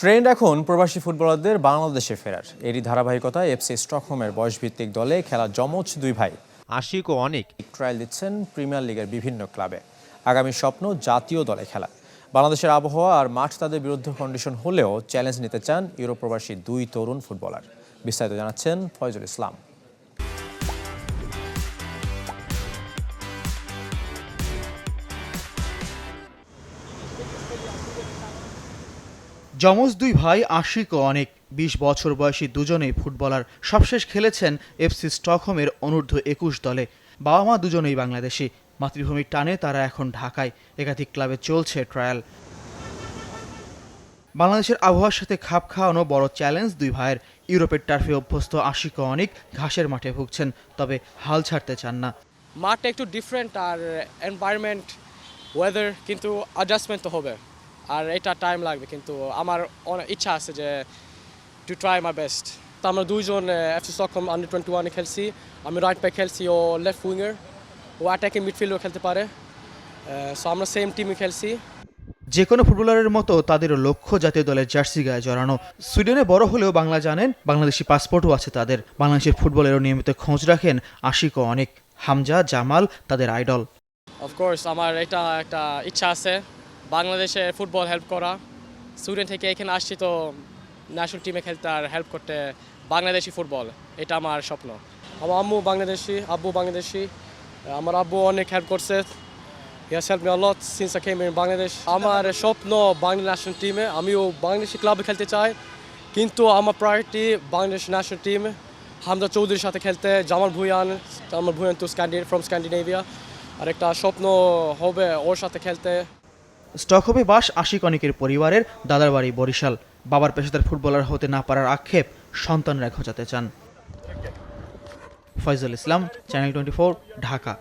Trend এখন প্রবাসী ফুটবলারদের বাংলাদেশে ফেরার। এরই ধারাবাহিকতায় এফসি স্টকহোমের বয়সভিত্তিক দলে খেলা যমজ দুই ভাই। আশিক ও অনেক। ট্রায়াল দিচ্ছেন প্রিমিয়ার লিগের বিভিন্ন ক্লাবে আগামী স্বপ্ন জাতীয় দলে খেলা। বাংলাদেশের আবহাওয়া আর মাঠ তাদের বিরুদ্ধে কন্ডিশন হলেও চ্যালেঞ্জ নিতে চান ইউরোপ প্রবাসী দুই তরুণ ফুটবলার। বিস্তারিত জানাচ্ছেন ফয়জুল ইসলাম। যমজ দুই ভাই আশিক ও অনেক, বিশ বছর বয়সী দুজনেই ফুটবলার। সবশেষ খেলেছেন এফসি স্টকহোমের অনূর্ধ্ব একুশ দলে। বাবা মা দুজনেই বাংলাদেশি। মাতৃভূমির টানে তারা এখন ঢাকায়। একাধিক ক্লাবে চলছে ট্রায়াল। বাংলাদেশের আবহাওয়ার সাথে খাপ খাওয়ানো বড় চ্যালেঞ্জ দুই ভাইয়ের। ইউরোপের টার্ফে অভ্যস্ত আশিক অনেক ঘাসের মাঠে ভুগছেন, তবে হাল ছাড়তে চান না। মাঠটা একটু ডিফারেন্ট আর এনভায়রনমেন্ট ওয়েদার কিন্তু অ্যাডজাস্টমেন্ট তো হবে। আর এটা টাইম লাগবে কিন্তু আমার অনেক ইচ্ছা আছে যে টু ট্রাই মাই বেস্ট তো আমরা দুইজন এফসি স্টকহোম আন্ডার টোয়েন্টি ওয়ানে খেলছি আমি রাইট ব্যাক খেলছি ও লেফট উইঙ্গার ও অ্যাটাকিং মিডফিল্ডও খেলতে পারে সো আমরা সেম টিমে খেলছি। যে কোনো ফুটবলারের মতো তাদেরও লক্ষ্য জাতীয় দলের জার্সি গায়ে জড়ানো। সুইডেনে বড় হলেও বাংলা জানেন বাংলাদেশি পাসপোর্টও আছে তাদের। বাংলাদেশের ফুটবলেরও নিয়মিত খোঁজ রাখেন আশিক ও অনেক। হামজা জামাল তাদের আইডল অফকোর্স আমার এটা একটা ইচ্ছা আছে। বাংলাদেশে ফুটবল হেল্প করা। স্টুডেন্ট থেকে এখানে আসছি তো ন্যাশনাল টিমে খেলতে আর হেল্প করতে বাংলাদেশি ফুটবল এটা আমার স্বপ্ন। আমার আম্মু বাংলাদেশি, আব্বু বাংলাদেশি, আমার আব্বু অনেক হেল্প করছে। বাংলাদেশ আমার স্বপ্ন বাংলা ন্যাশনাল টিমে আমিও বাংলাদেশি ক্লাবে খেলতে চাই। কিন্তু আমার priority Bangladesh national team Hamza চৌধুরীর সাথে খেলতে Jamal Bhuyan Jamal Bhuyan to Scandi from Scandinavia আর একটা স্বপ্ন হবে ওর সাথে খেলতে। স্টকহোমে বাস আশিক অনেকের পরিবারের দাদার বাড়ি বরিশাল। বাবার পেশাদার ফুটবলার হতে না পারার আক্ষেপ সন্তানরা ঘোচাতে চান। Faizul Islam channel twenty Dhaka.